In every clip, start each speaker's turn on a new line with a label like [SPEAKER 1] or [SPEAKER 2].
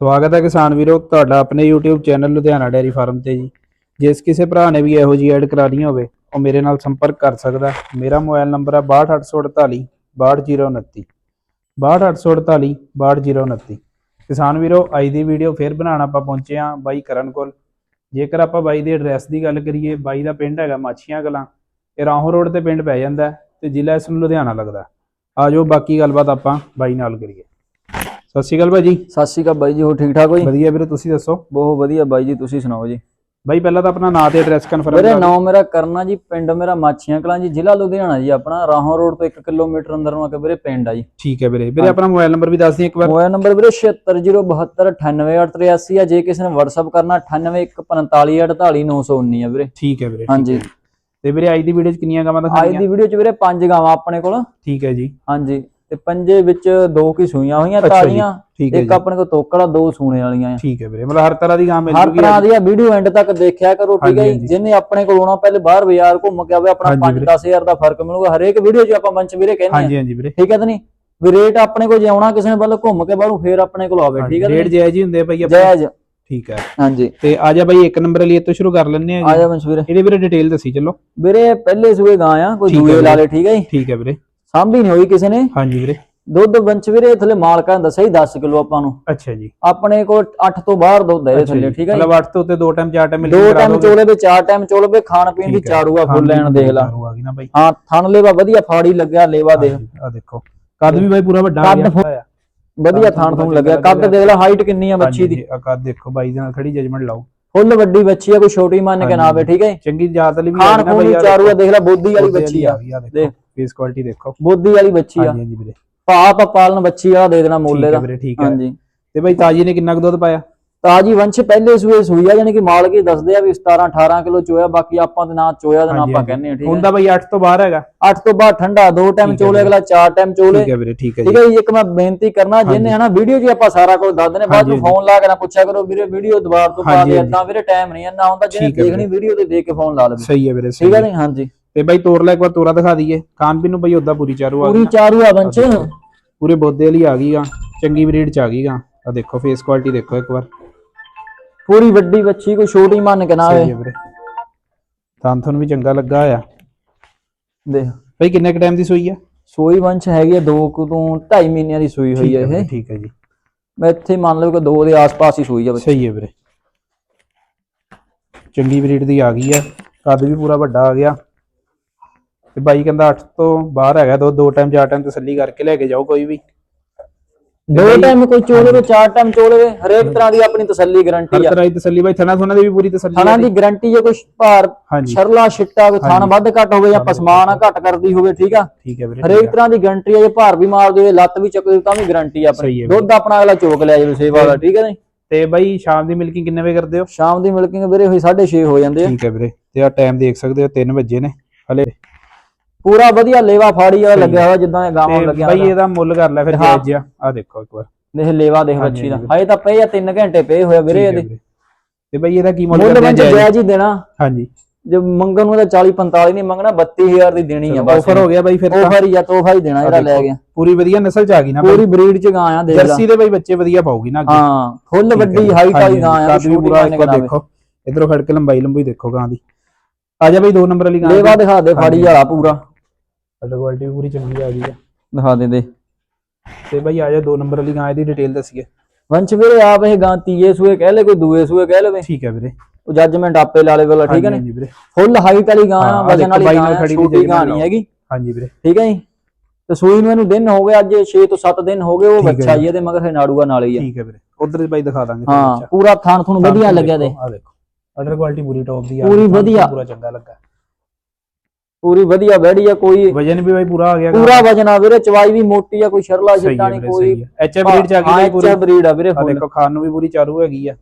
[SPEAKER 1] ਸਵਾਗਤ ਹੈ ਕਿਸਾਨ ਵੀਰੋ, ਤੁਹਾਡਾ ਆਪਣੇ YouTube channel Ludhiana dairy farm ਤੇ ਜੀ। ਜਿਸ ਕਿਸੇ ਭਰਾ ਨੇ ਵੀ ਇਹੋ ਜੀ ਐਡ ਕਰਾਣੀ ਹੋਵੇ, ਉਹ ਮੇਰੇ ਨਾਲ ਸੰਪਰਕ ਕਰ ਸਕਦਾ ਮੇਰਾ ਮੋਬਾਈਲ ਨੰਬਰ ਹੈ 62848 62029 62848 62029 ਕਿਸਾਨ ਵੀਰੋ, ਅੱਜ ਦੀ ਵੀਡੀਓ ਫੇਰ ਬਣਾਉਣ ਆਪਾਂ ਪਹੁੰਚੇ ਹਾਂ ਬਾਈ ਕਰਨ ਕੋਲ। ਜੇਕਰ ਆਪਾਂ ਬਾਈ ਦੇ ਐਡਰੈਸ ਦੀ ਗੱਲ ਕਰੀਏ, ਬਾਈ ਦਾ ਪਿੰਡ ਹੈਗਾ ਮਾਛੀਆਂ ਕਲਾਂ। ਇਹ ਰਾਹੋਂ ਰੋਡ ਤੇ ਪਿੰਡ ਪੈ ਜਾਂਦਾ ਹੈ ਤੇ ਜ਼ਿਲ੍ਹਾ ਇਸ ਨੂੰ ਲੁਧਿਆਣਾ ਲੱਗਦਾ ਹੈ। ਆ ਜਾਓ, ਬਾਕੀ ਗੱਲਬਾਤ ਆਪਾਂ ਬਾਈ ਨਾਲ ਕਰੀਏ। ਸਤਿ ਸ਼੍ਰੀ ਅਕਾਲ ਭਾਜੀ।
[SPEAKER 2] ਸਤਿ ਸ਼੍ਰੀ ਅਕਾਲ ਬਾਈ ਜੀ ਹੋ ਠੀਕ ਠਾਕ ਹੋ ਜੀ?
[SPEAKER 1] ਵਧੀਆ ਵੀਰੇ ਤੁਸੀਂ ਦੱਸੋ?
[SPEAKER 2] ਬਹੁਤ ਵਧੀਆ ਬਾਈ ਜੀ ਤੁਸੀਂ ਸੁਣਾਓ ਜੀ?
[SPEAKER 1] ਬਾਈ ਪਹਿਲਾਂ ਤਾਂ ਆਪਣਾ ਨਾਂ ਤੇ ਐਡਰੈਸ ਕਨਫਰਮ
[SPEAKER 2] ਮੇਰੇ ਨਾਮ ਮੇਰਾ ਕਰਨਾ ਜੀ ਪਿੰਡ ਮੇਰਾ ਮਾਛੀਆਂ ਕਲਾਂ ਜੀ ਜ਼ਿਲ੍ਹਾ ਲੁਧਿਆਣਾ ਜੀ ਆਪਣਾ ਰਾਹੋਂ ਰੋਡ ਤੋਂ 1 ਕਿਲੋਮੀਟਰ ਅੰਦਰ ਨੂੰ ਆ ਕੇ ਵੀਰੇ ਪਿੰਡ ਆ ਜੀ।
[SPEAKER 1] ਠੀਕ ਹੈ ਵੀਰੇ। ਵੀਰੇ ਆਪਣਾ ਮੋਬਾਈਲ ਨੰਬਰ ਵੀ ਦੱਸ ਦਿਓ ਇੱਕ ਵਾਰ।
[SPEAKER 2] ਮੋਬਾਈਲ ਨੰਬਰ ਵੀਰੇ 7607289883 ਆ ਜੇ ਕਿਸੇ ਨੇ WhatsApp ਕਰਨਾ 9814548919 ਆ ਵੀਰੇ।
[SPEAKER 1] ਠੀਕ ਹੈ ਵੀਰੇ
[SPEAKER 2] ਹਾਂਜੀ।
[SPEAKER 1] ਤੇ ਵੀਰੇ ਅੱਜ ਦੀ ਵੀਡੀਓ 'ਚ ਕਿੰਨੀਆਂ ਗਾਵਾਂ
[SPEAKER 2] ਅੱਜ
[SPEAKER 1] ਦਿਖਾਣੀਆਂ
[SPEAKER 2] ਦੀ ਵੀਡੀਓ 'ਚ ਵੀਰੇ ਪੰਜ ਗਾਵਾਂ ਆਪਣੇ ਕੋਲ।
[SPEAKER 1] ਠੀਕ ਹੈ ਜੀ।
[SPEAKER 2] ਹਾਂਜੀ। ਤੇ ਪੰਜੇ ਵਿੱਚ ਦੋ ਕੀ ਸੂਈਆਂ ਹੋਈਆਂ
[SPEAKER 1] ਅੱਛਾ ਜੀ,
[SPEAKER 2] ਤਾਜ਼ੀਆਂ
[SPEAKER 1] ਠੀਕ ਹੈ
[SPEAKER 2] ਇੱਕ
[SPEAKER 1] ਜੀ।
[SPEAKER 2] ਆਪਣੇ ਕੋਲ ਤੋਕੜਾ ਦੋ ਸੂਣੇ ਵਾਲੀਆਂ ਆ।
[SPEAKER 1] ਠੀਕ ਹੈ ਵੀਰੇ ਮਤਲਬ ਹਰ ਤਰ੍ਹਾਂ ਦੀ ਗਾਂ ਮਿਲ
[SPEAKER 2] ਹਰ
[SPEAKER 1] ਜੂਗੀ
[SPEAKER 2] ਤਰ੍ਹਾਂ ਦੀ ਆ ਵੀਡੀਓ ਐਂਡ ਤੱਕ ਦੇਖਿਆ ਕਰੋ ਠੀਕ ਹੈ
[SPEAKER 1] ਹਾਂਜੀ,
[SPEAKER 2] ਜੀ
[SPEAKER 1] ਹਾਂਜੀ।
[SPEAKER 2] ਜਿਹਨੇ ਆਪਣੇ ਕੋਲ ਆਉਣਾ ਪਹਿਲੇ ਬਾਹਰ ਬਾਜ਼ਾਰ ਘੁੰਮ ਕੇ ਆਵੇ ਆਪਣਾ
[SPEAKER 1] ਹਾਂਜੀ
[SPEAKER 2] 5-10000 ਦਾ ਫ਼ਰਕ ਮਿਲੂਗਾ ਹਰੇਕ ਵੀਡੀਓ 'ਚ ਆਪਾਂ ਮੰਚ ਵੀਰੇ ਕਹਿੰਦੇ ਆ।
[SPEAKER 1] ਹਾਂਜੀ ਹਾਂਜੀ ਵੀਰੇ।
[SPEAKER 2] ਠੀਕ ਹੈ ਤਾਂ ਨਹੀਂ? ਵੀ ਰੇਟ ਆਪਣੇ ਕੋਲ ਜੇ ਆਉਣਾ ਕਿਸੇ ਨੇ ਵੱਲ ਘੁੰਮ ਕੇ ਬਾਹਰੋਂ ਫੇਰ ਆਪਣੇ ਕੋਲ ਆਵੇ ਠੀਕ ਹੈ
[SPEAKER 1] ਰੇਟ ਜਾਇਜ਼ ਹੀ ਹੁੰਦੇ ਆ ਭਾਈ ਆਪਣੇ
[SPEAKER 2] ਜਾਇਜ਼।
[SPEAKER 1] ਠੀਕ ਹੈ।
[SPEAKER 2] ਹਾਂਜੀ।
[SPEAKER 1] ਤੇ ਆ ਜਾ ਬਾਈ ਇੱਕ ਨੰਬਰ ਲਈ ਇੱਥੋਂ ਸ਼ੁਰੂ ਕਰ ਲੈਣੇ ਆ
[SPEAKER 2] ਆ
[SPEAKER 1] ਜੀ
[SPEAKER 2] ਵੀਰੇ।
[SPEAKER 1] ਇਹਦੇ ਵੀਰੇ ਡਿਟੇਲ ਦੱਸੀ ਚੱਲੋ।
[SPEAKER 2] ਵੀਰੇ ਪਹਿਲੇ ਸੂਏ ਗਾਂ ਆ ਕੋਈ
[SPEAKER 1] ਠੀਕ ਹੈ
[SPEAKER 2] ਦੂਏ ਲਾ। ਲੇ ਠੀਕ ਹੈ ਜੀ।
[SPEAKER 1] ਠੀਕ ਹੈ ਵੀਰੇ।
[SPEAKER 2] ਸਾਂਭੀ ਨਹੀਂ ਹੋਈ ਕਿਸੇ ਨੇ।
[SPEAKER 1] ਹਾਂਜੀ ਵੀਰੇ।
[SPEAKER 2] ਦੁੱਧ ਬੰਚ ਵੀਰੇ ਥੱਲੇ ਮਾਲਕਾਂ ਨੇ ਦੱਸਿਆ ਹੀ 10 ਕਿਲੋ ਆਪਾਂ ਨੂੰ।
[SPEAKER 1] ਅੱਛਾ ਜੀ।
[SPEAKER 2] ਆਪਣੇ ਕੋਲ 8 ਤੋਂ ਬਾਹਰ ਦੁੱਧ ਹੈ ਥੱਲੇ
[SPEAKER 1] ਜੀ।
[SPEAKER 2] ਠੀਕ ਹੈ ਜੀ।
[SPEAKER 1] ਮਤਲਬ 8 ਤੋਂ ਉੱਤੇ ਦੋ ਟਾਈਮ ਚਾਰ ਟਾਈਮ ਮਿਲ
[SPEAKER 2] ਦੋ ਟਾਈਮ ਚੋਲੇ ਵਿੱਚ ਚਾਰ ਟਾਈਮ ਚੋਲੇ ਵਿੱਚ ਖਾਣ ਪੀਣ ਦੀ ਚਾਰੂ ਆ ਫੁੱਲ ਲੈਣ ਦੇਖ ਲਾ।
[SPEAKER 1] ਆ ਗਈ ਨਾ ਬਾਈ।
[SPEAKER 2] ਹਾਂ ਥਣ ਲੇਵਾ ਵਧੀਆ ਫਾੜੀ ਲੱਗਿਆ ਲੇਵਾ ਦੇਖ।
[SPEAKER 1] ਆ ਦੇਖੋ। ਕੱਦ ਵੀ ਬਾਈ ਪੂਰਾ ਵੱਡਾ ਆ ਗਿਆ।
[SPEAKER 2] ਵਧੀਆ ਥਣ ਥਣ ਲੱਗਿਆ। ਕੱਦ ਦੇਖ ਲੈ ਹਾਈਟ ਕਿੰਨੀ ਆ ਬੱਚੀ ਦੀ।
[SPEAKER 1] ਆ ਕੱਦ ਦੇਖੋ ਬਾਈ ਦੇ ਨਾਲ ਖੜੀ ਜਜਮੈਂਟ ਲਾਓ।
[SPEAKER 2] ਫੁੱਲ ਵੱਡੀ ਬੱਚੀ ਆ ਕੋਈ ਛੋਟੀ ਮੰਨ ਕੇ ਨਾ ਆਵੇ ਠੀਕ ਹੈ?
[SPEAKER 1] ਚੰਗੀ ਜਾਤ ਲਈ ਵੀ
[SPEAKER 2] ਖਾਣ
[SPEAKER 1] ਬਾਈ
[SPEAKER 2] ਦੀ
[SPEAKER 1] ਯਾਰ
[SPEAKER 2] ਚਾਰੂ ਆ ਦੇਖ। ਲੈ ਬੋਦੀ ਵਾਲੀ ਬੱਚੀ ਆ।
[SPEAKER 1] ਦੇਖ। ਫੇਸ ਕੁਆਲਿਟੀ ਦੇਖੋ।
[SPEAKER 2] ਬੋਦੀ ਵਾਲੀ ਬੱਚੀ ਆ।
[SPEAKER 1] ਹਾਂਜੀ ਹਾਂਜੀ ਵੀਰੇ।
[SPEAKER 2] ਪਾਪ ਪਾਲਣ ਬੱਚੀ ਵਾਲਾ ਦੇ ਦੇਣਾ ਮੁੱਲ
[SPEAKER 1] ਠੀਕ ਵੀਰੇ ਠੀਕ ਹੈ।
[SPEAKER 2] ਹਾਂਜੀ।
[SPEAKER 1] ਤੇ ਬਾਈ ਤਾਜੀ ਨੇ ਕਿੰਨਾ ਕੁ ਦੁੱਧ ਪਾਇਆ?
[SPEAKER 2] ਤਾਜੀ ਵੰਸ਼ ਪਹਿਲੇ ਸੂਏ ਸੂਈ ਆ ਯਾਨੀ ਕਿ ਮਾਲਕ ਦੱਸਦੇ ਆ ਵੀ 17 18 ਕਿਲੋ ਚੋਇਆ ਬਾਕੀ ਆਪਾਂ ਤੇ ਨਾ ਚੋਇਆ ਤੇ ਨਾ ਆਪਾਂ। ਕਹਿੰਦੇ ਆ ਠੀਕ
[SPEAKER 1] ਹੁਣ
[SPEAKER 2] ਹੈ।
[SPEAKER 1] ਤਾਂ ਬਾਈ 8 ਤੋਂ ਬਾਹਰ ਹੈਗਾ।
[SPEAKER 2] 8 ਤੋਂ ਬਾਅਦ ਠੰਡਾ ਦੋ ਟਾਈਮ
[SPEAKER 1] ਠੀਕ
[SPEAKER 2] ਚੋਲੇ। ਅਗਲਾ ਚਾਰ ਟਾਈਮ ਚੋਲੇ।
[SPEAKER 1] ਠੀਕ ਹੈ ਵੀਰੇ ਠੀਕ ਹੈ
[SPEAKER 2] ਠੀਕ
[SPEAKER 1] ਜੀ
[SPEAKER 2] ਹੈ ਜੀ। ਇੱਕ ਮੈਂ ਬੇਨਤੀ ਕਰਨਾ ਜਿਹਨੇ ਹਨਾ ਵੀਡੀਓ 'ਚ ਆਪਾਂ ਸਾਰਾ ਕੁਝ ਦੱਸ ਦਿੰਦੇ ਬਾਅਦ ਵਿੱਚ ਫੋਨ ਲਾ ਕੇ ਨਾ ਪੁੱਛਿਆ ਕਰੋ ਵੀਰੇ ਵੀਡੀਓ ਦੁਬਾਰਾ ਤੋਂ ਪਾ ਦੇ। ਏਦਾਂ ਵੀਰੇ ਟਾਈਮ ਨਹੀਂ ਇੰਨਾ ਹੁੰਦਾ ਜਿਹਨੇ
[SPEAKER 1] ਠੀਕ
[SPEAKER 2] ਦੇਖਣੀ ਵੀਡੀਓ ਤੇ ਦੇਖ ਕੇ ਫੋਨ ਲਾ ਲਵੇ।
[SPEAKER 1] ਸਹੀ ਹੈ ਵੀਰੇ ਸਹੀ
[SPEAKER 2] ਠੀਕ ਹੈ
[SPEAKER 1] ਹੈ।
[SPEAKER 2] ਜੀ ਹਾਂਜੀ।
[SPEAKER 1] ਤੇ ਬਾਈ ਤੋਰ ਲੈ ਇੱਕ ਵਾਰ ਤੋਰਾ ਦਿਖਾ ਦਈਏ। ਖਾਣ ਪੀਣ ਨੂੰ ਬਾਈ ਉਦਾਂ ਪੂਰੀ ਚਾਰੂ ਆ ਗਈ
[SPEAKER 2] ਪੂਰੀ
[SPEAKER 1] ਨਾ।
[SPEAKER 2] ਚਾਰੂ ਆ ਬੰਚ।
[SPEAKER 1] ਪੂਰੇ ਬੋਦੇ ਵਾਲੀ ਆ ਗਈ ਆ ਚੰਗੀ ਬਰੀਡ ਚ ਆ ਗਈ ਆ। ਆ ਦੇਖੋ ਫੇਸ ਕੁਆਲਿਟੀ ਦੇਖੋ ਇੱਕ ਵਾਰ।
[SPEAKER 2] ਪੂਰੀ ਵੱਡੀ ਬੱਚੀ ਕੋਈ ਛੋਟੀ ਮੰਨ ਕੇ ਨਾ
[SPEAKER 1] ਸਹੀ
[SPEAKER 2] ਆਵੇ
[SPEAKER 1] ਹੈ ਵੀਰੇ। ਤਾਂ ਤੁਹਾਨੂੰ ਵੀ ਚੰਗਾ ਲੱਗਾ ਆ।
[SPEAKER 2] ਦੇਖ।
[SPEAKER 1] ਬਾਈ ਕਿੰਨੇ ਕ ਟਾਈਮ ਦੀ ਸੂਈ ਆ?
[SPEAKER 2] ਸੋਈ ਵੰਸ਼ ਹੈਗੀ ਆ ਦੋ ਕੁ ਤੋਂ 2.5 ਮਹੀਨਿਆਂ ਦੀ ਸੂਈ ਹੋਈ ਹੈ
[SPEAKER 1] ਵੀਰੇ,
[SPEAKER 2] ਇਹ।
[SPEAKER 1] ਠੀਕ ਹੈ ਜੀ।
[SPEAKER 2] ਮੈਂ ਇੱਥੇ ਮੰਨ ਲਓ ਕਿ ਦੋ ਦੇ ਆਸ-ਪਾਸ ਹੀ ਸੂਈ ਆ ਬੱਚੀ।
[SPEAKER 1] ਸਹੀ ਹੈ ਵੀਰੇ। ਚੰਗੀ ਬਰੀਡ ਦੀ ਆ ਗਈ ਆ। ਕੱਦ ਵੀ ਪੂਰਾ ਵੱਡਾ ਆ ਗਿਆ। ਤੇ ਬਾਈ ਕਹਿੰਦਾ 8 ਤੋਂ ਬਾਹਰ ਹੈਗਾ ਦੋ ਦੋ ਟਾਈਮ ਚਾਰ ਟਾਈਮ ਤਸੱਲੀ ਕਰਕੇ ਲੈ ਕੇ ਜਾਓ ਕੋਈ ਵੀ।
[SPEAKER 2] ਦੋ ਟਾਈਮ ਕੋਈ ਚੋਲੇ ਚਾਰ ਟਾਈਮ ਚੋਲੇ ਹਰੇਕ ਤਰ੍ਹਾਂ ਦੀ ਆਪਣੀ ਤਸੱਲੀ
[SPEAKER 1] ਹਰ
[SPEAKER 2] ਗਾਰੰਟੀ ਆ।
[SPEAKER 1] ਤਰ੍ਹਾਂ ਦੀ ਤਸੱਲੀ ਬਾਈ ਥਣਾ ਥੁਣਾ ਦੀ ਵੀ ਪੂਰੀ ਤਸੱਲੀ
[SPEAKER 2] ਥਾਣਾ ਦੀ ਗਾਰੰਟੀ ਜੇ ਕੁਝ ਭਾਰ ਸ਼ਰਲਾ ਛਿੱਟਾ ਕੋਈ ਥਾਣ। ਵੱਧ ਘੱਟ ਹੋਵੇ ਜਾਂ ਪਸਮਾਨ ਘੱਟ ਕਰਦੀ ਹੋਵੇ ਠੀਕ ਆ?
[SPEAKER 1] ਠੀਕ ਹੈ ਵੀਰੇ
[SPEAKER 2] ਹਰੇਕ ਤਰ੍ਹਾਂ ਦੀ ਗਾਰੰਟੀ ਆ ਜੇ ਭਾਰ ਵੀ ਮਾਰ ਦੇਵੇ ਲੱਤ ਵੀ ਚੱਕ ਦੇ ਤਾਂ ਵੀ ਗਾਰੰਟੀ ਆ ਆਪਣੀ। ਦੁੱਧ ਆਪਣਾ ਅਗਲਾ ਚੋਕ ਲਿਆ ਜਾਵੇ ਸੇਵਾ ਦਾ ਠੀਕ ਹੈ ਜੀ
[SPEAKER 1] ਤੇ ਬਾਈ ਸ਼ਾਮ ਦੀ ਮਿਲਕਿੰਗ ਕਿੰਨੇ ਵਜੇ ਕਰਦੇ ਹੋ?
[SPEAKER 2] ਸ਼ਾਮ ਦੀ ਮਿਲਕਿੰਗ ਵੀਰੇ ਹੋਈ 6:30 ਹੋ ਜਾਂਦੇ ਆ।
[SPEAKER 1] ਠੀਕ ਹੈ ਵੀਰੇ। ਤੇ ਆ ਟਾਈਮ ਦੇਖ ਸਕਦੇ ਹੋ 3 ਵਜੇ ਨੇ। ਹਲੇ
[SPEAKER 2] ਪੂਰਾ ਵਧੀਆ ਲੇਵਾ ਫਾੜੀ ਵਾਲਾ ਲੱਗਿਆ ਹੋਇਆ ਜਿੱਦਾਂ ਇਹ ਗਾਵਾਂ ਲੱਗਿਆ
[SPEAKER 1] ਬਾਈ
[SPEAKER 2] ਹੋਇਆ।
[SPEAKER 1] ਇਹਦਾ ਮੁੱਲ ਕਰ ਲੈ ਫਿਰ। ਜਾਇਜ਼ ਜਿਹਾ। ਆ ਦੇਖੋ ਇੱਕ ਵਾਰ।
[SPEAKER 2] ਦੇਖ ਲੇਵਾ ਦੇਖ ਬੱਚੀ ਦਾ।
[SPEAKER 1] ਹਾਂਜੀ।
[SPEAKER 2] ਤਾਂ ਪਏ ਆ 3 ਘੰਟੇ ਪਏ ਹੋਏ ਆ ਵੀਰੇ ਇਹਦੇ।
[SPEAKER 1] ਤੇ ਬਾਈ ਇਹਦਾ ਕੀ ਮੁੱਲ ਕਰਦੇ ਆ ਜਾਇਜ਼?
[SPEAKER 2] ਜਾਇਜ਼ ਹੀ ਦੇਣਾ।
[SPEAKER 1] ਹਾਂਜੀ।
[SPEAKER 2] ਜੇ ਮੰਗਣ ਨੂੰ ਤਾਂ 40 45 ਨਹੀਂ ਮੰਗਣਾ 32000 ਦੀ ਦੇਣੀ ਆ ਬਸ।
[SPEAKER 1] ਆਫਰ ਹੋ ਗਿਆ ਬਾਈ ਫਿਰ ਤਾਂ।
[SPEAKER 2] ਆਫਰ ਹੀ ਆ ਤੋਹਫਾ ਹੀ ਦੇਣਾ ਜਿਹੜਾ ਲੈ ਗਿਆ।
[SPEAKER 1] ਪੂਰੀ ਵਧੀਆ ਨਸਲ ਚ ਆ ਗਈ ਨਾ
[SPEAKER 2] ਪੂਰੀ ਬਰੀਡ ਚ ਗਾਂ ਆ ਦੇਖ ਲੈ।
[SPEAKER 1] ਜਰਸੀ ਦੇ ਬਾਈ ਬੱਚੇ ਵਧੀਆ ਪਾਉਗੀ ਨਾ ਅੱਗੇ।
[SPEAKER 2] ਹਾਂ ਫੁੱਲ ਵੱਡੀ
[SPEAKER 1] ਜੀ।
[SPEAKER 2] ਹਾਈਟ ਵਾਲੀ ਗਾਂ ਆ ਛੋਟੀ
[SPEAKER 1] ਪੂਰਾ ਇੱਕ ਵਾਰ ਦੇਖੋ। ਇਧਰੋਂ ਖੜ ਕੇ ਲੰਬਾਈ ਲੰਬਾਈ ਦੇਖੋ ਗਾਂ ਦੀ। ਆ ਜਾ ਬਾਈ ਦੋ ਨੰਬਰ ਵਾਲੀ ਗਾਂ
[SPEAKER 2] ਲੇਵਾ ਦਿਖਾ ਦੇ ਫਾੜੀ ਵਾਲਾ ਪੂਰਾ।
[SPEAKER 1] ਕਲਰ ਕੁਆਲਿਟੀ ਪੂਰੀ ਚੰਗੀ ਆ ਗਈ ਆ।
[SPEAKER 2] ਦਿਖਾ ਦੇ ਦੇ
[SPEAKER 1] ਤੇ ਬਾਈ ਆ ਜਾ ਦੋ ਨੰਬਰ ਵਾਲੀ ਗਾਂ ਦੀ ਡਿਟੇਲ ਦੱਸੀਏ।
[SPEAKER 2] ਵੰਸ਼ ਵੀਰੇ ਆਪ ਇਹ ਗਾਂ ਤੀਏ ਸੂਏ ਕਹਿ ਲੈ ਕੋਈ ਦੂਏ ਸੂਏ ਕਹਿ ਲਵੇ।
[SPEAKER 1] ਠੀਕ ਹੈ ਵੀਰੇ।
[SPEAKER 2] ਉਹ ਜੱਜਮੈਂਟ ਆਪੇ ਲਾ ਲੇ ਵਾਲਾ ਠੀਕ ਹੈ ਨੇ? ਫੁੱਲ ਹਾਈਟ ਵਾਲੀ ਗਾਂ ਆ
[SPEAKER 1] ਹਾਂ,
[SPEAKER 2] ਵਜਨ ਵਾਲੀ ਗਾਂ ਆ ਛੋਟੀ ਗਾਂ ਨਹੀਂ ਹੈਗੀ।
[SPEAKER 1] ਹਾਂਜੀ ਵੀਰੇ।
[SPEAKER 2] ਠੀਕ ਹੈ ਜੀ? ਤੇ ਸੂਈ ਨੂੰ ਇਹਨੂੰ ਦਿਨ ਹੋ ਗਏ ਅੱਜ 6 ਤੋਂ 7 ਦਿਨ ਹੋ ਗਏ ਉਹ
[SPEAKER 1] ਹੈ
[SPEAKER 2] ਬੱਚਾ ਜੀ ਇਹਦੇ ਮਗਰ ਨਾੜੂਆ ਨਾਲ ਹੀ ਆ।
[SPEAKER 1] ਠੀਕ ਹੈ ਵੀਰੇ। ਉਧਰ ਬਾਈ ਦਿਖਾ ਦਾਂਗੇ
[SPEAKER 2] ਹਾਂ ਪੂਰਾ ਥਾਣ ਤੁਹਾਨੂੰ ਵਧੀਆ ਲੱਗਿਆ ਦੇ
[SPEAKER 1] ਆ ਦੇਖੋ। ਆਰਡਰ ਕੁਆਲਿਟੀ ਪੂਰੀ ਟੌਪ ਦੀ ਆ
[SPEAKER 2] ਪੂਰੀ ਵਧੀਆ।
[SPEAKER 1] ਪੂਰਾ ਚੰਗਾ ਲੱਗਾ।
[SPEAKER 2] ਪੂਰੀ ਵਧੀਆ ਬੈੜੀ ਆ ਕੋਈ
[SPEAKER 1] ਵਜਨ ਵੀ ਬਾਈ ਪੂਰਾ ਆ ਗਿਆ
[SPEAKER 2] ਪੂਰਾ ਵਜਨ ਆ ਵੀਰੇ ਚਵਾਈ ਵੀ ਮੋਟੀ ਆ ਕੋਈ ਸ਼ਰਲਾ
[SPEAKER 1] ਹੈ
[SPEAKER 2] ਨਹੀਂ ਕੋਈ
[SPEAKER 1] ਐਚ ਬਰੀਡ ਚ ਆ ਗਈ ਪੂਰੀ।
[SPEAKER 2] ਬਰੀਡ ਆ ਵੀਰੇ
[SPEAKER 1] ਆ
[SPEAKER 2] ਫੁੱਲ
[SPEAKER 1] ਦੇਖੋ ਖਾਣ ਨੂੰ ਵੀ ਪੂਰੀ ਚਾਰੂ ਹੈਗੀ ਆ।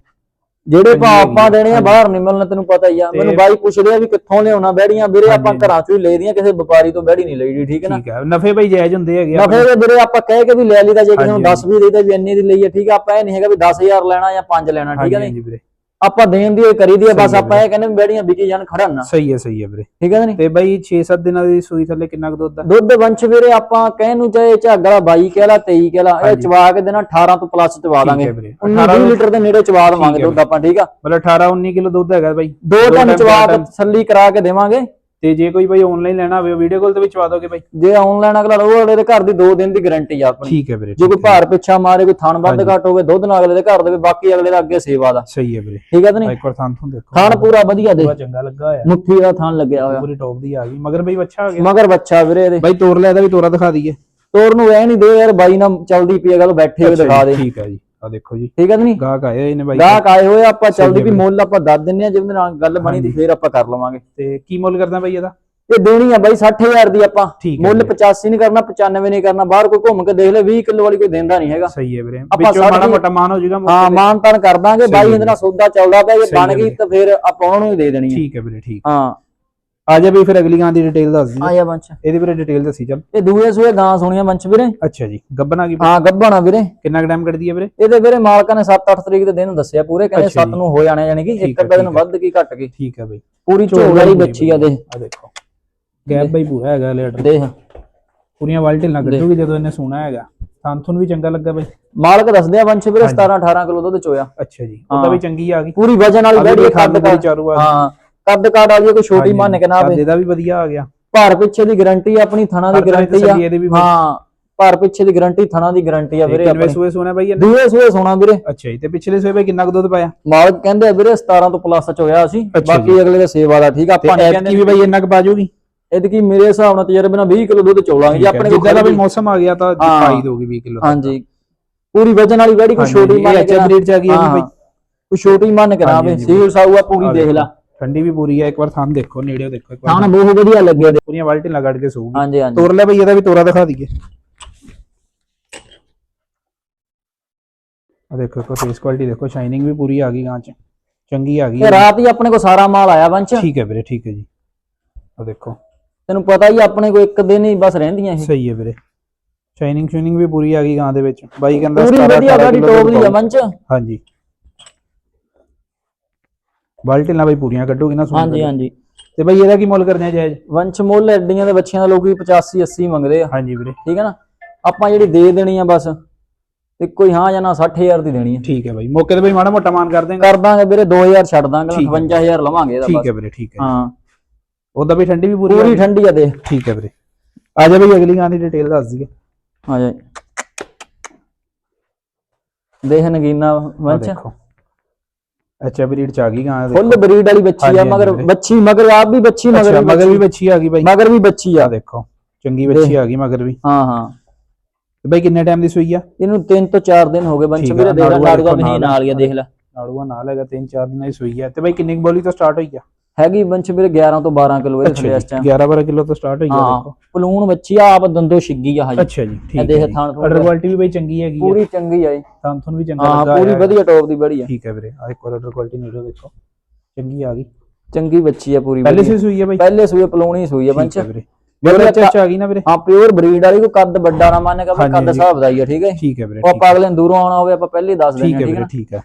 [SPEAKER 2] ਜਿਹੜੇ ਭਾਅ ਆਪਾਂ ਦੇਣੇ ਆ। ਬਾਹਰ ਨਹੀਂ ਮਿਲਣਾ ਤੈਨੂੰ ਪਤਾ ਹੀ ਆ। ਮੈਨੂੰ ਬਾਈ ਪੁੱਛਦੇ ਆ ਵੀ ਕਿੱਥੋਂ ਲਿਆਉਣਾ ਬੈੜੀਆਂ ਵੀਰੇ ਆਪਾਂ। ਘਰਾਂ ਚੋਂ ਹੀ ਲੈ ਦੀਆਂ ਕਿਸੇ ਵਪਾਰੀ ਤੋਂ ਬੈੜੀ ਨਹੀਂ ਲਈਦੀ ਠੀਕ ਹੈ ਨਾ?
[SPEAKER 1] ਠੀਕ ਹੈ ਨਫੇ ਬਾਈ ਜਾਇਜ਼ ਹੁੰਦੇ ਹੈਗੇ ਆ
[SPEAKER 2] ਨਫੇ ਦੇ ਵੀਰੇ ਆਪਾਂ ਕਹਿ ਕੇ ਵੀ ਲੈ ਲਈਦਾ ਜੇ ਕਿਸੇ ਨੂੰ
[SPEAKER 1] ਹਾਂਜੀ,
[SPEAKER 2] 10 ਵੀ ਦੇਈਦਾ ਵੀ ਇੰਨੀ ਦੀ ਲਈ ਹੈ ਠੀਕ ਆ? ਆਪਾਂ ਇਹ ਨਹੀਂ ਹੈਗਾ ਵੀ 10000 ਲੈਣਾ ਜਾਂ 5 ਲੈਣਾ ਠੀਕ ਹੈ ਨਹੀਂ?
[SPEAKER 1] ਹਾਂਜੀ ਵੀਰੇ।
[SPEAKER 2] ਆਪਾਂ ਦੇਣ ਦੀ ਹੋਈ ਕਰੀ ਦੀ ਆ ਬਸ ਆਪਾਂ ਇਹ ਕਹਿੰਦੇ ਬੈੜੀਆਂ ਵਿਕੀ ਜਾਣ ਖੜਨ ਨਾ।
[SPEAKER 1] ਸਹੀ ਹੈ ਸਹੀ ਹੈ ਵੀਰੇ।
[SPEAKER 2] ਠੀਕ ਹੈ ਨਹੀਂ?
[SPEAKER 1] ਤੇ ਬਾਈ 6-7 ਦਿਨਾਂ ਦੀ ਸੂਈ ਥੱਲੇ ਕਿੰਨਾ ਕੁ ਦੁੱਧ ਆ?
[SPEAKER 2] ਦੁੱਧ ਵੰਸ਼ ਵੀਰੇ ਆਪਾਂ ਕਹਿਣ ਨੂੰ ਚਾਹੇ ਝੱਗ ਵਾਲਾ 22 ਕਹਿ ਲਾ 23 ਕਹਿ ਲਾ ਇਹ। ਚਵਾ ਕੇ ਦੇਣਾ 18 ਤੋਂ ਪਲੱਸ ਚਵਾ ਦਾਂਗੇ
[SPEAKER 1] ਹੈ ਵੀਰੇ।
[SPEAKER 2] 19 ਲੀਟਰ ਦੇ ਨੇੜੇ ਚਵਾ ਦਵਾਂਗੇ ਦੁੱਧ ਆਪਾਂ ਠੀਕ ਆ?
[SPEAKER 1] ਮਤਲਬ 18-19 ਕਿਲੋ ਦੁੱਧ ਹੈਗਾ ਬਾਈ।
[SPEAKER 2] ਦੋ ਟਨ ਚਵਾ ਕੇ। ਤਸੱਲੀ ਕਰਾ ਕੇ ਦੇਵਾਂਗੇ।
[SPEAKER 1] ਤੇ ਜੇ ਕੋਈ ਬਾਈ ਆਨਲਾਈਨ ਲੈਣਾ ਹੋਵੇ ਵੀਡੀਓ ਕਾਲ ਤੇ ਵੀ ਚਵਾ ਦੋਗੇ ਬਾਈ?
[SPEAKER 2] ਜੇ ਆਨਲਾਈਨ ਅਗਲਾ ਲਊ ਅਗਲੇ ਦੇ ਘਰ ਦੀ 2 ਦਿਨ ਦੀ ਗਾਰੰਟੀ ਆ ਆਪਣੀ।
[SPEAKER 1] ਠੀਕ ਹੈ ਵੀਰੇ
[SPEAKER 2] ਜੇ ਕੋਈ। ਭਾਰ ਪਿੱਛਾ ਮਾਰੇ ਕੋਈ ਥਣ ਵੱਧ। ਘੱਟ ਹੋਵੇ ਦੁੱਧ ਨਾਲ ਅਗਲੇ ਦੇ ਘਰ ਦੇਵੇ ਬਾਕੀ ਅਗਲੇ ਦਾ ਅੱਗੇ ਸੇਵਾ ਦਾ।
[SPEAKER 1] ਸਹੀ ਹੈ ਵੀਰੇ।
[SPEAKER 2] ਠੀਕ ਹੈ ਤੇ ਨਹੀਂ?
[SPEAKER 1] ਇੱਕ ਵਾਰ ਥਾਂ ਤੋਂ ਦੇਖੋ।
[SPEAKER 2] ਥਣ ਪੂਰਾ ਵਧੀਆ ਦੇ।
[SPEAKER 1] ਚੰਗਾ ਲੱਗਾ ਹੋਇਆ।
[SPEAKER 2] ਮੁੱਠੀ ਦਾ ਥਣ ਲੱਗਿਆ ਹੋਇਆ।
[SPEAKER 1] ਪੂਰੀ ਟੌਪ ਦੀ ਆ ਗਈ। ਮਗਰ ਬਾਈ ਬੱਚਾ ਆ ਗਿਆ।
[SPEAKER 2] ਮਗਰ ਬੱਚਾ ਵੀਰੇ ਇਹਦੇ।
[SPEAKER 1] ਬਾਈ ਤੋਰ ਲੈ ਇਹਦਾ ਵੀ ਤੋਰਾ ਦਿਖਾ ਦਈਏ।
[SPEAKER 2] ਤੋਰ ਨੂੰ ਐ ਨਹੀਂ ਦੇ ਯਾਰ ਬਾਈ ਨਾਲ ਚੱਲਦੀ ਪਈ ਗੱਲ ਬੈਠੇ ਹੋਏ ਦਿਖਾ ਦੇ।
[SPEAKER 1] ਠੀਕ ਹੈ ਜੀ। ਆ ਦੇਖੋ ਜੀ।
[SPEAKER 2] ਠੀਕ ਹੈ ਤੇ ਨਹੀਂ?
[SPEAKER 1] ਗਾਹਕ ਆਏ ਹੋਏ ਨੇ ਬਾਈ।
[SPEAKER 2] ਗਾਹਕ ਆਏ ਹੋਏ ਆਪਾਂ ਚੱਲਦੀ ਵੀ। ਮੁੱਲ ਆਪਾਂ ਦੱਸ ਦਿੰਨੇ ਆ ਜਿਹਦੇ ਨਾਲ ਗੱਲ ਬਣੀ ਦੀ ਫੇਰ ਆਪਾਂ ਕਰ ਲਵਾਂਗੇ।
[SPEAKER 1] ਤੇ ਕੀ ਮੁੱਲ ਕਰਦਾ ਬਾਈ ਇਹਦਾ?
[SPEAKER 2] ਇਹ ਦੇਣੀ ਆ ਬਾਈ 60000 ਦੀ ਆਪਾਂ। ਮੁੱਲ
[SPEAKER 1] ਵੀਰੇ।
[SPEAKER 2] 85 ਨਹੀਂ ਕਰਨਾ 95 ਨਹੀਂ ਕਰਨਾ ਬਾਹਰ ਕੋਈ ਘੁੰਮ ਕੇ ਦੇਖ ਲੈ 20 ਕਿਲੋ ਵਾਲੀ ਕੋਈ ਦਿੰਦਾ ਨਹੀਂ ਹੈਗਾ।
[SPEAKER 1] ਸਹੀ ਹੈ ਵੀਰੇ।
[SPEAKER 2] ਆਪਾਂ
[SPEAKER 1] ਵਿੱਚੋਂ ਮਾੜਾ ਮੋਟਾ ਮਾਨ ਹੋ ਜਾਊਗਾ
[SPEAKER 2] ਹਾਂ
[SPEAKER 1] ਤੇ।
[SPEAKER 2] ਮਾਨ ਤਾਨ ਕਰ ਦਾਂਗੇ ਬਾਈ ਇਹਦੇ ਨਾਲ ਸੌਦਾ ਚੱਲਦਾ ਪਿਆ ਜੇ ਬਣ ਗਈ। ਤਾਂ ਫਿਰ ਆਪਾਂ ਉਹਨਾਂ ਨੂੰ ਹੀ ਦੇ ਦੇਣੀ ਹੈ।
[SPEAKER 1] ਠੀਕ ਹੈ ਵੀਰੇ ਠੀਕ।
[SPEAKER 2] ਹਾਂ।
[SPEAKER 1] ਆ ਜਾ ਬਈ ਫਿਰ ਅਗਲੀ ਗਾਂ ਦੀ ਡਿਟੇਲ ਦੱਸ ਦਿਓ।
[SPEAKER 2] ਆਇਆ ਬੰਚ।
[SPEAKER 1] ਇਹਦੀ ਵੀਰੇ ਡਿਟੇਲ ਦੱਸੀ ਚੱਲ।
[SPEAKER 2] ਇਹ ਦੂਏ ਸੂਏ ਗਾਂ ਸੁਣੀਆਂ ਬੰਚ ਵੀਰੇ।
[SPEAKER 1] ਅੱਛਾ ਜੀ ਗੱਬਣਾ ਕੀ
[SPEAKER 2] ਹਾਂ ਗੱਭਣਾ ਵੀਰੇ।
[SPEAKER 1] ਕਿੰਨਾ ਕੁ ਟਾਈਮ ਕੱਢਦੀ ਹੈ ਵੀਰੇ?
[SPEAKER 2] ਇਹਦੇ ਵੀਰੇ ਮਾਲਕਾਂ ਨੇ 7-8 ਤਰੀਕ ਦੇ ਦਿਨ ਦੱਸਿਆ ਪੂਰੇ ਕਹਿੰਦੇ
[SPEAKER 1] ਅੱਛਾ
[SPEAKER 2] 7
[SPEAKER 1] ਜੀ।
[SPEAKER 2] ਨੂੰ ਹੋ ਜਾਣੇ ਯਾਨੀ ਕਿ ਇੱਕ ਅੱਧਾ ਦਿਨ। ਵੱਧ ਕੀ ਘਟ ਗਈ
[SPEAKER 1] ਠੀਕ ਹੈ ਬਈ।
[SPEAKER 2] ਪੂਰੀ ਝੋਲ ਵਾਲੀ ਬੱਚੀ ਆ ਦੇ।
[SPEAKER 1] ਆ ਦੇਖੋ। ਗੈਪ ਬਈ ਪੂਰਾ ਹੈਗਾ ਲੈਟਰ
[SPEAKER 2] ਦੇਖ।
[SPEAKER 1] ਪੂਰੀਆਂ ਵਾਲਟੇ ਨਾ ਕੱਢੂਗੀ ਜਦੋਂ ਇਹਨੇ ਸੋਣਾ ਹੈਗਾ। ਥਾਂਥੁਨ ਵੀ ਚੰਗਾ ਲੱਗਾ ਬਈ।
[SPEAKER 2] ਮਾਲਕ ਦੱਸਦੇ ਆ ਬੰਚ ਵੀਰੇ 17-18 ਕਿਲੋ ਦੁੱਧ ਚੋਇਆ।
[SPEAKER 1] ਅੱਛਾ ਜੀ ਉਹਦਾ ਵੀ ਚੰਗੀ ਆ ਗਈ।
[SPEAKER 2] ਪੂਰੀ ਵਜਨ ਵਾਲੀ ਬੈਠੀ ਕੱਦ
[SPEAKER 1] ਚਾਰੂ ਆ
[SPEAKER 2] ਹਾਂ। ਕੱਦ ਕਾੜ ਵਾਲੀ ਕੋਈ ਛੋਟੀ ਮੰਨ ਕੇ ਨਾ ਆਵੇ
[SPEAKER 1] ਇਹਦਾ ਵੀ ਵਧੀਆ ਆ ਗਿਆ।
[SPEAKER 2] ਭਾਰ ਪਿੱਛੇ ਦੀ ਗਾਰੰਟੀ ਆਪਣੀ ਥਣਾ ਦੀ ਗਾਰੰਟੀ ਆ। ਹਾਂ ਭਾਰ ਪਿੱਛੇ ਦੀ ਗਾਰੰਟੀ ਥਣਾ ਦੀ ਗਾਰੰਟੀ ਆ ਵੀਰੇ ਆਪਣੀ।
[SPEAKER 1] ਸੂਏ ਸੋਣਾ ਬਈ ਇਹਨੇ?
[SPEAKER 2] ਦੂਏ ਸੂਏ ਸੋਣਾ ਵੀਰੇ।
[SPEAKER 1] ਅੱਛਾ ਜੀ ਤੇ ਪਿਛਲੇ ਸੂਏ ਬਈ ਕਿੰਨਾ ਕੁ ਦੁੱਧ ਪਾਇਆ?
[SPEAKER 2] ਮਾਲਕ ਕਹਿੰਦੇ ਵੀਰੇ 17 ਤੋਂ ਪਲੱਸ ਚ ਹੋਇਆ ਸੀ
[SPEAKER 1] ਅੱਛਾ
[SPEAKER 2] ਬਾਕੀ ਅਗਲੇ ਦੇ ਸੇਵਾ ਦਾ ਠੀਕ ਆ ਆਪਾਂ
[SPEAKER 1] ਐਤਕੀ ਵੀ ਬਈ ਇੰਨਾ ਕੁ ਬਾਜੂਗੀ?
[SPEAKER 2] ਇਹਦੇ ਕੀ ਮੇਰੇ ਹਿਸਾਬ ਨਾਲ ਤਜਰਬੇ ਨਾਲ 20 ਕਿਲੋ ਦੁੱਧ ਚੋਲਾਂਗੇ ਜੀ ਆਪਣੇ ਕੋਲ
[SPEAKER 1] ਜਿੱਦਾਂ ਦਾ ਵੀ ਮੌਸਮ ਆ ਗਿਆ ਤਾਂ। ਪਾਈ ਦੋਗੀ 20 ਕਿਲੋ
[SPEAKER 2] ਹਾਂਜੀ। ਪੂਰੀ ਵਜਨ ਵਾਲੀ ਬੈੜੀ ਕੋਈ ਛੋਟੀ ਮੰਨ ਕੇ ਨਾ-
[SPEAKER 1] ਬਰੀਡ ਚ ਆ ਗਈ ਇਹ
[SPEAKER 2] ਹਾਂ,
[SPEAKER 1] ਵੀ ਬਈ।
[SPEAKER 2] ਕੋਈ ਛੋਟੀ ਮੰਨ ਕੇ ਨਾ ਆਵੇ
[SPEAKER 1] ਹਾਂਜੀ।
[SPEAKER 2] ਸੀਲ ਸਾਊ ਆ ਪੂਰੀ ਦੇਖ। ਲੈ।
[SPEAKER 1] ਠੰਡੀ ਵੀ ਪੂਰੀ ਹੈ ਇੱਕ ਵਾਰ ਥਾਂ ਦੇਖੋ ਨੇੜਿਓ ਦੇਖੋ ਇੱਕ ਵਾਰ।
[SPEAKER 2] ਥਾਣ ਬਹੁਤ ਵਧੀਆ ਲੱਗਿਆ
[SPEAKER 1] ਪੂਰੀਆਂ ਵਾਲਟੇ ਲਗੜ ਕੇ ਸੂਗੀ।
[SPEAKER 2] ਹਾਂਜੀ ਹਾਂਜੀ।
[SPEAKER 1] ਤੋਰ ਲੈ ਬਈ ਇਹਦਾ ਵੀ ਤੋਰਾ ਦਿਖਾ ਦਈਏ। ਆ ਦੇਖੋ ਇੱਕ ਫੇਸ ਕੁਆਲਿਟੀ ਦੇਖੋ ਸ਼ਾਈਨਿੰਗ ਵੀ ਪੂਰੀ ਆ ਗਈ ਗਾਂ ਚ। ਚੰਗੀ ਆ ਗਈ
[SPEAKER 2] ਇਹ ਰਾਤ ਹੀ ਆਪਣੇ ਕੋਲ ਸਾਰਾ ਮਾਲ ਆਇਆ ਬੰਚ
[SPEAKER 1] ਠੀਕ ਹੈ ਵੀਰੇ ਠੀਕ ਹੈ ਜੀ। ਆ ਦੇਖੋ।
[SPEAKER 2] ਤੈਨੂੰ ਪਤਾ ਹੀ ਆਪਣੇ ਕੋਲ ਇੱਕ ਦਿਨ ਹੀ ਬਸ ਰਹਿੰਦੀਆਂ ਇਹ।
[SPEAKER 1] ਸਹੀ ਹੈ ਵੀਰੇ। ਸ਼ਾਈਨਿੰਗ ਸ਼ਾਈਨਿੰਗ ਵੀ ਪੂਰੀ ਆ ਗਈ ਗਾਂ ਦੇ ਵਿੱਚ। ਬਾਈ ਕਹਿੰਦਾ
[SPEAKER 2] ਪੂਰੀ
[SPEAKER 1] 17
[SPEAKER 2] ਵਧੀਆ
[SPEAKER 1] 18
[SPEAKER 2] ਗਾੜੀ
[SPEAKER 1] ਕਿਲੋ
[SPEAKER 2] ਟੋਪ ਦੀ ਆ। ਬੰਚ
[SPEAKER 1] ਹਾਂਜੀ। ਬਾਲਟੀ ਨਾਲ ਬਈ ਪੂਰੀਆਂ ਕੱਢੋਗੇ ਨਾ
[SPEAKER 2] ਹਾਂਜੀ ਹਾਂਜੀ।
[SPEAKER 1] ਤੇ ਬਈ ਇਹਦਾ ਕੀ ਮੁੱਲ ਕਰਦੇ ਆ ਜਾਇਜ਼?
[SPEAKER 2] ਵੰਸ਼ ਮੁੱਲ ਐਡੀਆਂ ਦੇ ਬੱਚਿਆਂ ਦਾ ਲੋਕੀ 85 80 ਮੰਗਦੇ ਆ।
[SPEAKER 1] ਹਾਂਜੀ ਵੀਰੇ।
[SPEAKER 2] ਠੀਕ ਹੈ ਨਾ? ਆਪਾਂ ਜਿਹੜੀ ਦੇ ਦੇਣੀ ਆ ਬਸ ਤੇ ਕੋਈ ਹਾਂ ਜਾਂ ਨਾ 60000 ਦੀ ਦੇਣੀ ਆ।
[SPEAKER 1] ਠੀਕ ਹੈ ਬਾਈ। ਮੌਕੇ ਤੇ ਬਈ ਮਾੜਾ ਮੋਟਾ ਮਾਨ ਕਰ ਦੇਂਗਾ
[SPEAKER 2] ਕਰ ਦਾਂਗੇ ਵੀਰੇ 2000 ਛੱਡ ਦਾਂਗੇ
[SPEAKER 1] ਠੀਕ ਹੈ।
[SPEAKER 2] 55000 ਲਵਾਂਗੇ ਇਹਦਾ
[SPEAKER 1] ਠੀਕ ਹੈ ਵੀਰੇ ਠੀਕ ਹੈ।
[SPEAKER 2] ਹਾਂ।
[SPEAKER 1] ਉਹਦਾ ਵੀ ਠੰਡੀ ਵੀ ਪੂਰੀ
[SPEAKER 2] ਪੂਰੀ? ਠੰਡੀ ਆ ਦੇ।
[SPEAKER 1] ਠੀਕ ਹੈ ਵੀਰੇ। ਆ ਜਾ ਬਈ ਅਗਲੀ ਗਾਂ ਦੀ ਡਿਟੇਲ ਦੱਸ ਦਈਏ।
[SPEAKER 2] ਆ ਜਾ ਦੇਖ ਨਗੀਨਾ ਵੰਸ਼।
[SPEAKER 1] ਦੇਖੋ। ਅੱਛਾ ਬਰੀਡ ਚ ਆ ਗਈ ਗਾਂ
[SPEAKER 2] ਫੁੱਲ ਬਰੀਡ ਵਾਲੀ ਬੱਚੀ ਆ
[SPEAKER 1] ਹਾਂਜੀ
[SPEAKER 2] ਮਗਰ। ਬੱਚੀ ਮਗਰ ਆਪ ਵੀ ਬੱਚੀ ਮਗਰ
[SPEAKER 1] ਅੱਛਾ
[SPEAKER 2] ਵੀ
[SPEAKER 1] ਮਗਰ ਵੀ
[SPEAKER 2] ਬੱਚੀ।
[SPEAKER 1] ਆ ਗਈ ਬਾਈ।
[SPEAKER 2] ਮਗਰ ਵੀ ਬੱਚੀ ਆ।
[SPEAKER 1] ਆ ਦੇਖੋ ਚੰਗੀ ਬੱਚੀ ਆ ਗਈ ਮਗਰ ਵੀ।
[SPEAKER 2] ਹਾਂ ਹਾਂ।
[SPEAKER 1] ਤੇ ਬਾਈ ਕਿੰਨੇ ਟਾਈਮ ਦੀ ਸੂਈ ਆ?
[SPEAKER 2] ਇਹਨੂੰ 3 ਤੋਂ 4 ਦਿਨ ਹੋ ਗਏ ਬੰਚ
[SPEAKER 1] ਠੀਕ ਆ,
[SPEAKER 2] ਵੀਰੇ ਦੇਖ ਲੈ
[SPEAKER 1] ਨਾੜੂਆ
[SPEAKER 2] ਨਾੜੂਆ
[SPEAKER 1] ਦੇਖੋ
[SPEAKER 2] ਵੀ ਨਹੀਂ
[SPEAKER 1] ਨਾਲ।
[SPEAKER 2] ਹੀ ਆ ਦੇਖ ਲੈ।
[SPEAKER 1] ਨਾੜੂਆ ਨਾਲ ਹੈਗਾ 3-4 ਦਿਨਾਂ ਦੀ ਸੂਈ ਆ। ਤੇ ਬਾਈ ਕਿੰਨੀ ਕੁ ਬੋਲੀ ਤੋਂ ਸਟਾਰਟ ਹੋਈ ਆ?
[SPEAKER 2] ਹੈਗੀ ਬੰਚ ਵੀਰੇ 11 ਤੋਂ 12 ਕਿਲੋ ਇਹਦੇ ਥੱਲੇ ਇਸ ਟਾਈਮ
[SPEAKER 1] 11-12 ਕਿਲੋ ਤੋਂ ਸਟਾਰਟ ਹੋਈ ਆ
[SPEAKER 2] ਹਾਂ
[SPEAKER 1] ਦੇਖੋ।
[SPEAKER 2] ਪਲੂਣ ਬੱਚੀ ਆ ਆਪ ਦੰਦੋ ਛਿੱਗੀ ਆ ਹਜੇ।
[SPEAKER 1] ਅੱਛਾ ਜੀ ਠੀਕ ਹੈ
[SPEAKER 2] ਦੇਖ ਥਾਣ ਥੂਣ
[SPEAKER 1] ਆਰਡਰ ਕੁਆਲਿਟੀ ਵੀ ਬਾਈ ਚੰਗੀ ਹੈਗੀ
[SPEAKER 2] ਪੂਰੀ ਚੰਗੀ ਆ ਇਹ
[SPEAKER 1] ਤਾਂ ਤੁਹਾਨੂੰ ਵੀ ਚੰਗਾ
[SPEAKER 2] ਹਾਂ ਪੂਰੀ ਵਧੀਆ ਟੌਪ ਦੀ ਬੜੀ ਆ।
[SPEAKER 1] ਠੀਕ ਹੈ ਵੀਰੇ ਆ ਇੱਕ ਆਰਡਰ ਕੁਆਲਿਟੀ ਨੇੜੋ ਦੇਖੋ। ਚੰਗੀ ਆ ਗਈ।
[SPEAKER 2] ਚੰਗੀ ਬੱਚੀ ਆ ਪੂਰੀ
[SPEAKER 1] ਪਹਿਲੇ। ਸੇ ਸੂਈ ਆ ਬਾਈ?
[SPEAKER 2] ਪਹਿਲੇ ਸੂਏ ਪਲੂਣੀ ਸੂਈ ਆ
[SPEAKER 1] ਠੀਕ ਵੀਰੇ। ਮੇਰਾ ਚਾਚਾ ਆ ਗਈ ਨਾ ਵੀਰੇ।
[SPEAKER 2] ਹਾਂ ਪਿਓਰ ਬਰੀਡ ਵਾਲੀ ਕੋ ਕੱਦ ਵੱਡਾ ਨਾ ਮੰਨੇਗਾ ਕੱਦ। ਹਿਸਾਬ ਦਾ ਹੀ ਆ ਠੀਕ ਹੈ
[SPEAKER 1] ਠੀਕ ਹੈ ਵੀਰੇ
[SPEAKER 2] ਉਹ ਆਪਾਂ ਅਗਲੇ ਦੂਰੋਂ ਆਉਣਾ ਹੋਵੇ ਆਪਾਂ ਪਹਿਲੇ ਦੱਸ
[SPEAKER 1] ਠੀਕ
[SPEAKER 2] ਦਿੰਦੇ
[SPEAKER 1] ਹੈ
[SPEAKER 2] ਹਾਂ ਠੀਕ
[SPEAKER 1] ਵੀਰੇ ਠੀਕ ਹੈ।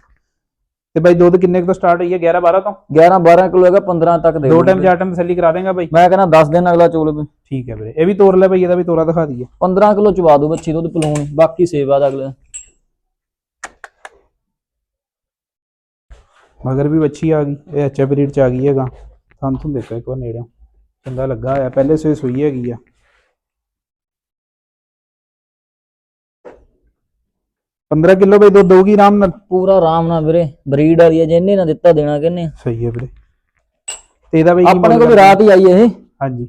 [SPEAKER 1] ਤੇ ਬਾਈ ਦੁੱਧ ਕਿੰਨੇ ਕੁ ਤੋਂ ਸਟਾਰਟ ਹੋਈ ਹੈ? 11 12 ਤੋਂ?
[SPEAKER 2] 11 12 ਕਿਲੋ ਹੈਗਾ 15 ਤੱਕ ਦੇ
[SPEAKER 1] ਦੋ ਟਾਈਮ ਚਾਰ ਟਾਈਮ ਤਸੱਲੀ ਕਰਾ ਦੇਗਾ ਬਾਈ?
[SPEAKER 2] ਮੈਂ ਕਹਿੰਦਾ 10 ਦਿਨ ਅਗਲਾ ਚੋਲ ਵੀ।
[SPEAKER 1] ਠੀਕ ਹੈ ਵੀਰੇ ਇਹ ਵੀ ਤੋਰ ਲੈ ਬਾਈ ਇਹਦਾ ਵੀ ਤੋਰਾ ਦਿਖਾ ਦਈਏ।
[SPEAKER 2] 15 ਕਿਲੋ ਚਵਾ ਦੋ ਬੱਚੀ ਦੁੱਧ ਪਲੂਣੀ ਬਾਕੀ ਸੇਵਾ ਦਾ ਅਗਲੇ।
[SPEAKER 1] ਮਗਰ ਵੀ ਬੱਚੀ ਆ ਗਈ ਇਹ ਅੱਛਾ ਬਰੀਡ ਚ ਆ ਗਈ ਹੈਗਾ। ਤੁਹਾਨੂੰ ਤੁਹਾਨੂੰ ਦੇਖੋ ਇੱਕ ਵਾਰ ਨੇੜੇ ਚੰਗਾ ਲੱਗਾ ਹੋਇਆ ਪਹਿਲੇ ਸੇ ਸੂਈ ਹੈਗੀ ਆ। ਪੰਦਰਾਂ ਕਿਲੋ ਬਈ ਦੁੱਧ ਦਊਗੀ ਆਰਾਮ ਨਾਲ।
[SPEAKER 2] ਪੂਰਾ ਆਰਾਮ ਨਾਲ ਵੀਰੇ ਬਰੀਡ ਵਾਲੀ ਆ ਜਿੰਨੇ ਨਾ ਦਿੱਤਾ ਦੇਣਾ ਕਿੰਨੇ
[SPEAKER 1] ਸਹੀ ਹੈ ਵੀਰੇ। ਤੇ ਇਹਦਾ ਬਈ ਕੀ
[SPEAKER 2] ਆਪਣੇ
[SPEAKER 1] ਮੁੱਲ
[SPEAKER 2] ਕੋਲ ਵੀ? ਰਾਤ ਹੀ ਆਈ ਇਹ।
[SPEAKER 1] ਹਾਂਜੀ।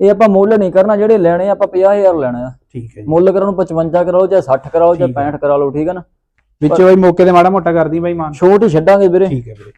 [SPEAKER 2] ਇਹ ਆਪਾਂ ਮੁੱਲ ਨਹੀਂ ਕਰਨਾ ਜਿਹੜੇ ਲੈਣੇ ਆ, ਆਪਾਂ 50000 ਲੈਣੇ ਆ।
[SPEAKER 1] ਠੀਕ ਹੈ ਜੀ।
[SPEAKER 2] ਮੁੱਲ ਕਰਨ ਨੂੰ 55 ਕਰਾਓ ਚਾਹੇ 60 ਕਰਾਓ
[SPEAKER 1] ਠੀਕ ਹੈ।
[SPEAKER 2] 65 ਕਰਾ ਲਓ ਠੀਕ ਹੈ ਨਾ?
[SPEAKER 1] ਵਿੱਚੇ ਬਈ ਮੌਕੇ ਤੇ ਮਾੜਾ ਮੋਟਾ ਕਰਦੀ ਬਾਈ ਮਾਨ।
[SPEAKER 2] ਛੋਟ ਹੀ ਛੱਡਾਂਗੇ ਵੀਰੇ।
[SPEAKER 1] ਠੀਕ ਹੈ ਵੀਰੇ।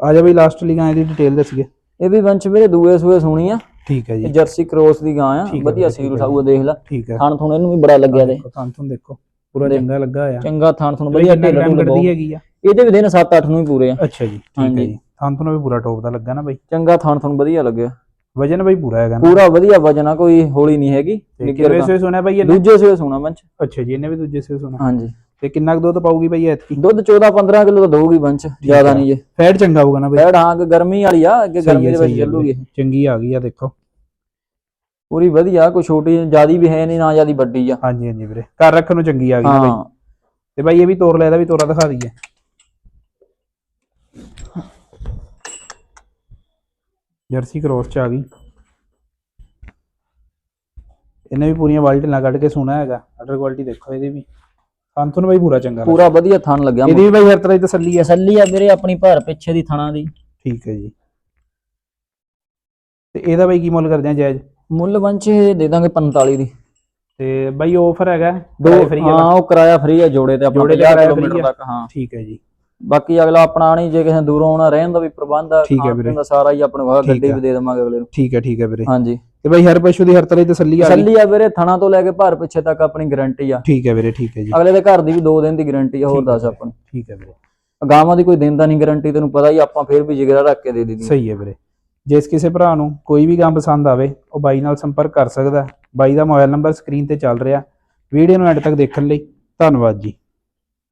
[SPEAKER 1] ਆ ਜਾ ਬਈ ਲਾਸਟ ਲਈ ਗਾਂ ਦੀ ਡਿਟੇਲ ਦੱਸੀਏ।
[SPEAKER 2] ਇਹ ਵੀ ਵੰਸ਼ ਵੀਰੇ ਦੂਏ ਸੂਏ ਸੁਣੀ ਆ।
[SPEAKER 1] ਠੀਕ ਹੈ
[SPEAKER 2] ਇਹ
[SPEAKER 1] ਜੀ
[SPEAKER 2] ਜਰਸੀ ਕ੍ਰੋਸ ਦੀ ਗਾਂ ਆ।
[SPEAKER 1] ਠੀਕ ਹੈ
[SPEAKER 2] ਵਧੀਆ
[SPEAKER 1] ਵੀਰੇ,
[SPEAKER 2] ਸੀਲ
[SPEAKER 1] ਠੀਕ ਹੈ।
[SPEAKER 2] ਸਾਊ ਦੇਖ ਲੈ।
[SPEAKER 1] ਠੀਕ ਹੈ
[SPEAKER 2] ਥਣ ਥੁਣ ਇਹਨੂੰ ਵੀ ਬੜਾ ਲੱਗਿਆ ਦੇ
[SPEAKER 1] ਦੇਖੋ ਤੁਹਾਨੂੰ ਤੁਹਾਨੂੰ ਦੇਖੋ। ਪੂਰਾ। ਚੰਗਾ ਲੱਗਾ ਹੋਇਆ।
[SPEAKER 2] ਚੰਗਾ ਥੁਣ
[SPEAKER 1] ਬਈ
[SPEAKER 2] ਵਧੀਆ ਢਿੱਲ ਢੁੱਲ
[SPEAKER 1] ਕੱਢਦੀ ਹੈਗੀ ਆ।
[SPEAKER 2] ਇਹਦੇ ਵੀ ਦਿਨ 7-8 ਨੂੰ ਹੀ ਪੂਰੇ ਆ।
[SPEAKER 1] ਅੱਛਾ ਜੀ ਠੀਕ ਹੈ। ਜੀ। ਤੁਹਾਨੂੰ ਤੁਹਾਨੂੰ ਵੀ ਪੂਰਾ ਟੌਪ ਦਾ ਲੱਗਾ ਨਾ ਬਾਈ।
[SPEAKER 2] ਚੰਗਾ ਥਣ ਥੁਣ ਵਧੀਆ ਲੱਗਿਆ।
[SPEAKER 1] ਵਜਨ ਬਾਈ ਪੂਰਾ ਹੈਗਾ ਨਾ।
[SPEAKER 2] ਪੂਰਾ ਵਧੀਆ ਵਜਨ ਆ ਕੋਈ ਹੌਲੀ ਨਹੀਂ ਹੈਗੀ।
[SPEAKER 1] ਤੇ
[SPEAKER 2] ਨਿੱਘਰ
[SPEAKER 1] ਕਿਵੇਂ
[SPEAKER 2] ਗਾਂ।
[SPEAKER 1] ਸੇ ਸੁਣਿਆ ਬਾਈ ਇਹਨੇ?
[SPEAKER 2] ਦੂਜੇ ਸੂਏ ਸੁਣਾ ਵੰਸ਼
[SPEAKER 1] ਅੱਛਾ ਜੀ ਇਹਨੇ ਵੀ ਦੂਜੇ ਸੇ ਸੁਣਾ
[SPEAKER 2] ਹਾਂਜੀ।
[SPEAKER 1] ਤੇ ਕਿੰਨਾ ਕੁ ਦੁੱਧ ਪਾਊਗੀ ਬਾਈ ਐਤਕੀ?
[SPEAKER 2] ਦੁੱਧ 14 15 ਕਿਲੋ ਤਾਂ ਦਊਗੀ ਬੰਚ ਜ਼ਿਆਦਾ ਨਹੀਂ ਜੇ।
[SPEAKER 1] ਫੈਟ ਚੰਗਾ ਹੋਊਗਾ ਨਾ ਬਾਈ।
[SPEAKER 2] ਬੈੜ ਹਾਂ ਕਿ ਗਰਮੀ ਵਾਲੀ ਆ ਅੱਗੇ ਗਰਮੀ ਦੇ ਵਿੱਚ ਚੱਲੂਗੀ। ਇਹ।
[SPEAKER 1] ਚੰਗੀ ਆ ਗਈ ਆ ਦੇਖੋ।
[SPEAKER 2] ਪੂਰੀ ਵਧੀਆ ਕੋਈ ਛੋਟੀ ਜਿਆਦੀ ਵੀ ਹੈ ਨਹੀਂ ਨਾ ਜਿਆਦੀ ਵੱਡੀ ਆ।
[SPEAKER 1] ਹਾਂਜੀ ਹਾਂਜੀ ਵੀਰੇ। ਘਰ ਰੱਖਣ ਨੂੰ ਚੰਗੀ ਆ ਗਈ ਨਾ ਬਾਈ।
[SPEAKER 2] ਹਾਂ।
[SPEAKER 1] ਤੇ ਬਾਈ ਇਹ ਵੀ ਤੋਰ ਲੈ ਇਹਦਾ ਵੀ ਤੋਰਾ ਦਿਖਾ ਦਈਏ। ਜਰਸੀ ਕ੍ਰੋਸ ਚ ਆ ਗਈ। ਇਹਨੇ ਵੀ ਪੂਰੀਆਂ ਵਾਲਟ ਲਾ ਕੱਢ ਕੇ ਸੋਨਾ ਹੈਗਾ। ਅਡਰ ਕੁਆਲਿਟੀ ਦੇਖੋ ਇਹਦੀ ਵੀ। ਸੰਤਨ ਬਾਈ ਪੂਰਾ ਚੰਗਾ।
[SPEAKER 2] ਪੂਰਾ ਵਧੀਆ ਥਣ ਲੱਗਿਆ
[SPEAKER 1] ਇਹਦੀ ਵੀ ਬਾਈ ਹਰ ਤਰ੍ਹਾਂ ਦੀ ਤਸੱਲੀ ਹੈ
[SPEAKER 2] ਤਸੱਲੀ ਆ ਵੀਰੇ ਆਪਣੀ ਭਰ ਪਿੱਛੇ ਦੀ ਥਣਾ ਦੀ।
[SPEAKER 1] ਠੀਕ ਹੈ ਜੀ। ਤੇ ਇਹਦਾ ਬਾਈ ਕੀ ਮੁੱਲ ਕਰਦੇ ਆ ਜਾਇਜ਼
[SPEAKER 2] ਮੁੱਲ ਬੰਚ ਇਹ ਦੇ ਦਾਂਗੇ 45 ਦੀ।
[SPEAKER 1] ਤੇ ਬਾਈ ਆਫਰ ਹੈਗਾ
[SPEAKER 2] ਦੋ
[SPEAKER 1] ਫ੍ਰੀ
[SPEAKER 2] ਹਾਂ ਉਹ ਕਿਰਾਇਆ ਫ੍ਰੀ ਆ ਜੋੜੇ ਤੇ ਆਪਣਾ
[SPEAKER 1] ਜੋੜੇ ਤੇ
[SPEAKER 2] 50
[SPEAKER 1] ਕਿਰਾਇਆ free
[SPEAKER 2] ਕਿਲੋਮੀਟਰ। ਤੱਕ ਹਾਂ।
[SPEAKER 1] ਠੀਕ ਹੈ ਜੀ।
[SPEAKER 2] ਬਾਕੀ ਅਗਲਾ ਆਪਣਾ ਨਹੀਂ ਜੇ ਕਿਸੇ ਦੂਰੋਂ ਆਉਣਾ ਰਹਿਣ ਦਾ ਵੀ ਪ੍ਰਬੰਧ ਆ
[SPEAKER 1] ਹੈ
[SPEAKER 2] ਖਾਣ ਦਾ ਸਾਰਾ ਹੀ ਆਪਣੇ ਕੋਲ ਗੱਡੀ। ਵੀ ਦੇ ਦੇਵਾਂਗੇ ਅਗਲੇ ਨੂੰ।
[SPEAKER 1] ਠੀਕ ਹੈ ਠੀਕ ਹੈ ਵੀਰੇ।
[SPEAKER 2] ਹਾਂਜੀ।
[SPEAKER 1] ਤੇ ਬਾਈ ਹਰ ਪਸ਼ੂ ਦੀ ਹਰ ਤਰ੍ਹਾਂ ਦੀ ਤਸੱਲੀ ਆ ਗਈ।
[SPEAKER 2] ਤਸੱਲੀ ਆ ਵੀਰੇ ਥਣਾ ਤੋਂ ਲੈ ਕੇ ਭਰ ਪਿੱਛੇ ਤੱਕ ਆਪਣੀ ਗਾਰੰਟੀ ਆ।
[SPEAKER 1] ਠੀਕ ਹੈ ਵੀਰੇ ਠੀਕ ਹੈ ਜੀ।
[SPEAKER 2] ਅਗਲੇ ਦੇ ਘਰ ਦੀ ਵੀ 2 ਦਿਨ ਦੀ ਗਾਰੰਟੀ ਆ ਹੋਰ ਦੱਸ। ਆਪਣੀ।
[SPEAKER 1] ਠੀਕ ਹੈ ਵੀਰੇ।
[SPEAKER 2] ਗਾਵਾਂ ਦੀ ਕੋਈ ਦਿੰਦਾ ਨਹੀਂ ਗਾਰੰਟੀ ਤੈਨੂੰ ਪਤਾ ਹੀ ਆਪਾਂ ਫੇਰ ਵੀ ਜਿਗਰਾ ਰੱਖ ਕੇ ਦੇ ਦਿੱਤੀ।
[SPEAKER 1] ਸਹੀ ਹੈ ਵੀਰੇ। ਜਿਸ ਕਿਸੇ ਭਰਾ ਨੂੰ ਕੋਈ ਵੀ ਗਾਂ ਪਸੰਦ ਆਵੇ, ਉਹ ਬਾਈ ਨਾਲ ਸੰਪਰਕ ਕਰ ਸਕਦਾ ਬਾਈ ਦਾ ਮੋਬਾਈਲ ਨੰਬਰ ਸਕਰੀਨ ਤੇ ਚੱਲ ਰਿਹਾ। ਵੀਡੀਓ ਨੂੰ ਐਂਡ ਤੱਕ ਦੇਖਣ ਲਈ ਧੰਨਵਾਦ ਜੀ।